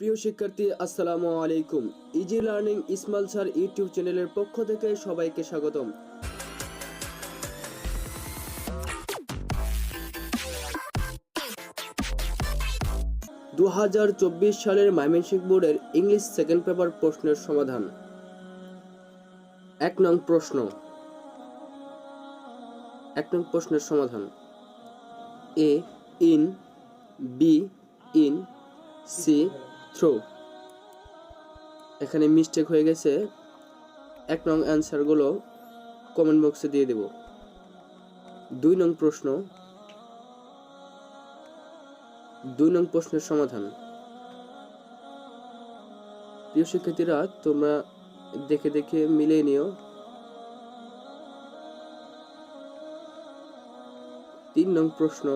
প্রিয় শিক্ষার্থী, আসসালামু আলাইকুম। Easy learning Ismail sir YouTube চ্যানেলের পক্ষ থেকে সবাইকে স্বাগতম। দু হাজার চব্বিশ সালের ময়মনসিংহ বোর্ডের ইংলিশ সেকেন্ড পেপার প্রশ্নের সমাধান। এক নং প্রশ্ন। এক নং প্রশ্নের সমাধান। A in B in C throw এখানে মিস্টেক হয়ে গেছে। এক নং অ্যান্সারগুলো কমেন্ট বক্সে দিয়ে দেব। দুই নং প্রশ্ন। দুই নং প্রশ্নের সমাধান। প্রিয় শিক্ষার্থীরা, তোমরা দেখে দেখে মিলিয়ে নিও। তিন নং প্রশ্ন।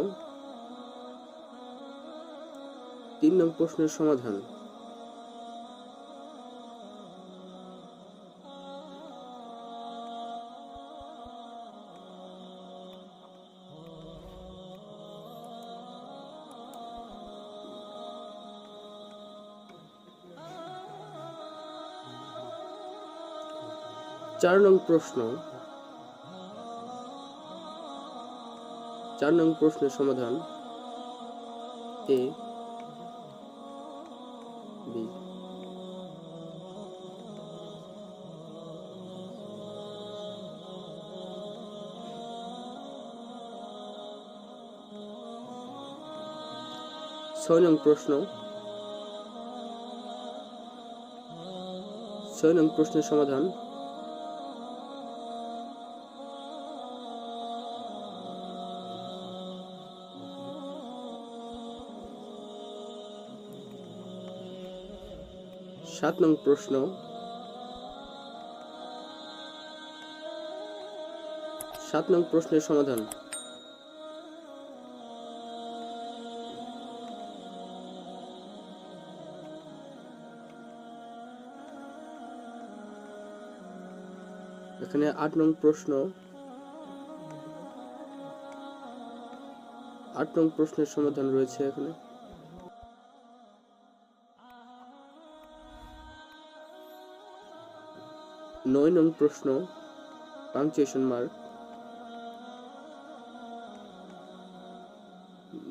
তিন নং প্রশ্নের সমাধান। চার নং প্রশ্ন। চার নং প্রশ্নের সমাধান। এ বি ছয় নং প্রশ্ন। ছয় নং প্রশ্নের সমাধান। সাত নং প্রশ্ন। সাত নং প্রশ্নের সমাধান। এখানে আট নং প্রশ্ন। আট নং প্রশ্নের সমাধান রয়েছে এখানে। নয় নং প্রশ্ন, পাংচুয়েশন মার্ক।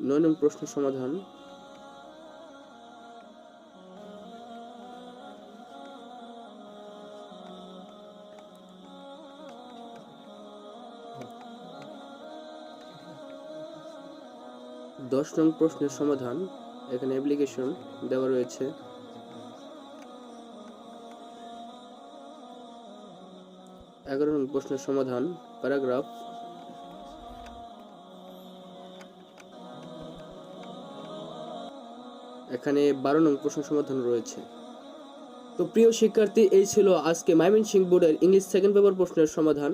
নয় নং প্রশ্ন সমাধান। দশ নং প্রশ্নের সমাধান, এখানে অ্যাপ্লিকেশন দেওয়া রয়েছে। এগারো নং প্রশ্নের সমাধান, প্যারাগ্রাফ। এখানে বারো নং প্রশ্ন সমাধান রয়েছে। তো প্রিয় শিক্ষার্থী, এই ছিল আজকে মাইমেনসিং বোর্ডের ইংলিশ সেকেন্ড পেপার প্রশ্নের সমাধান।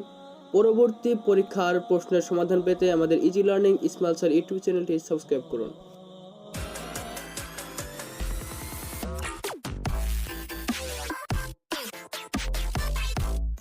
পরবর্তী পরীক্ষার প্রশ্নের সমাধান পেতে আমাদের easy learning Ismail sir YouTube চ্যানেলটি সাবস্ক্রাইব করুন।